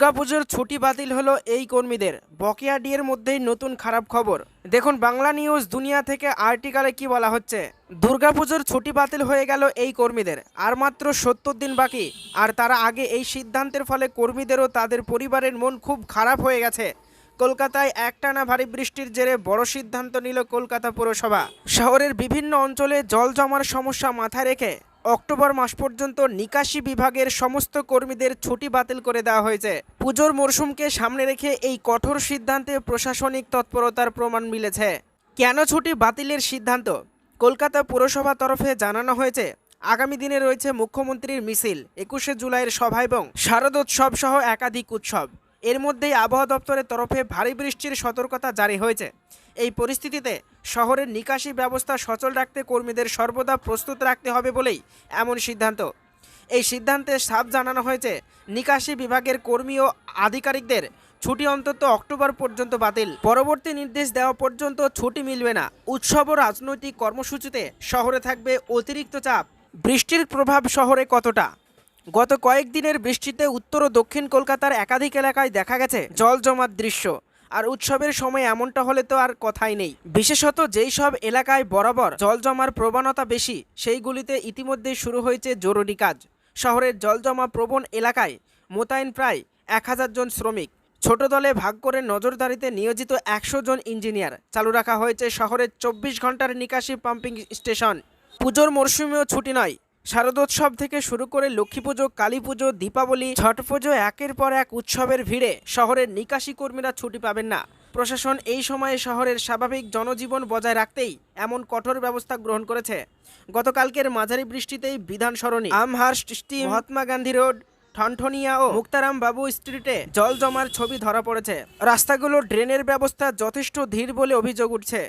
দুর্গাপুজোর ছুটি বাতিল হলো এই কর্মীদের। বকেয়া ডিয়ের মধ্যেই নতুন খারাপ খবর। দেখুন বাংলা নিউজ দুনিয়া থেকে আর্টিকালে কি বলা হচ্ছে। দুর্গাপুজোর ছুটি বাতিল হয়ে গেল এই কর্মীদের। আর মাত্র সত্তর দিন বাকি। আর তারা আগে এই সিদ্ধান্তের ফলে কর্মীদেরও তাদের পরিবারের মন খুব খারাপ হয়ে গেছে। কলকাতায় একটানা ভারী বৃষ্টির জেরে বড় সিদ্ধান্ত নিল কলকাতা পুরসভা। শহরের বিভিন্ন অঞ্চলে জল জমার সমস্যা মাথায় রেখে অক্টোবর মাস পর্যন্ত নিকাশি বিভাগের সমস্ত কর্মীদের ছুটি বাতিল করে দেওয়া হয়েছে। পুজোর মরশুমকে সামনে রেখে এই কঠোর সিদ্ধান্তে প্রশাসনিক তৎপরতার প্রমাণ মিলেছে। কেন ছুটি বাতিলের সিদ্ধান্ত? কলকাতা পুরসভা তরফে জানানো হয়েছে, আগামী দিনে রয়েছে মুখ্যমন্ত্রীর মিছিল, একুশে জুলাইয়ের সভা এবং শারদোৎসব সহ একাধিক উৎসব। এর মধ্যেই আবহাওয়া দপ্তরের তরফে ভারী বৃষ্টির সতর্কতা জারি হয়েছে। এই পরিস্থিতিতে শহরের নিকাশি ব্যবস্থা সচল রাখতে কর্মীদের সর্বদা প্রস্তুত রাখতে হবে বলেই এমন সিদ্ধান্ত। এই সিদ্ধান্তে সাফ জানানো হয়েছে, নিকাশি বিভাগের কর্মী ও আধিকারিকদের ছুটি অন্তত অক্টোবর পর্যন্ত বাতিল। পরবর্তী নির্দেশ দেওয়া পর্যন্ত ছুটি মিলবে না। উৎসব ও রাজনৈতিক কর্মসূচিতে শহরে থাকবে অতিরিক্ত চাপ। বৃষ্টির প্রভাব শহরে কতটা? গত কয়েকদিনের বৃষ্টিতে উত্তর ও দক্ষিণ কলকাতার একাধিক এলাকায় দেখা গেছে জল জমার দৃশ্য। আর উৎসবের সময় এমনটা হলে তো আর কথাই নেই। বিশেষত যেই সব এলাকায় বরাবর জল জমার প্রবণতা বেশি, সেইগুলিতে ইতিমধ্যেই শুরু হয়েছে জরুরি কাজ। শহরের জল জমা প্রবণ এলাকায় মোতায়েন প্রায় এক হাজার জন শ্রমিক। ছোট দলে ভাগ করে নজরদারিতে নিয়োজিত একশো জন ইঞ্জিনিয়ার। চালু রাখা হয়েছে শহরের চব্বিশ ঘণ্টার নিকাশি পাম্পিং স্টেশন। পুজোর মরশুমেও ছুটি নয় শারদোৎসব থেকে শুরু করে লক্ষ্মী পুজো, কালী পুজো, দীপাবলি, ছট পুজো একের পর এক উৎসবের ভিড়ে শহরের নিকাশি কর্মীরা ছুটি পাবেন না। প্রশাসন এই সময়ে শহরের স্বাভাবিক জনজীবন বজায় রাখতেই এমন কঠোর ব্যবস্থা গ্রহণ করেছে। গতকালকের মাঝারি বৃষ্টিতেই Bidhan Sarani, Amherst street, Mahatma Gandhi road, Thanthania ও মুক্তারাম বাবু স্ট্রিটে জল জমার ছবি ধরা পড়েছে। রাস্তাগুলো ড্রেনের ব্যবস্থা যথেষ্ট ধীর বলে অভিযোগ উঠছে।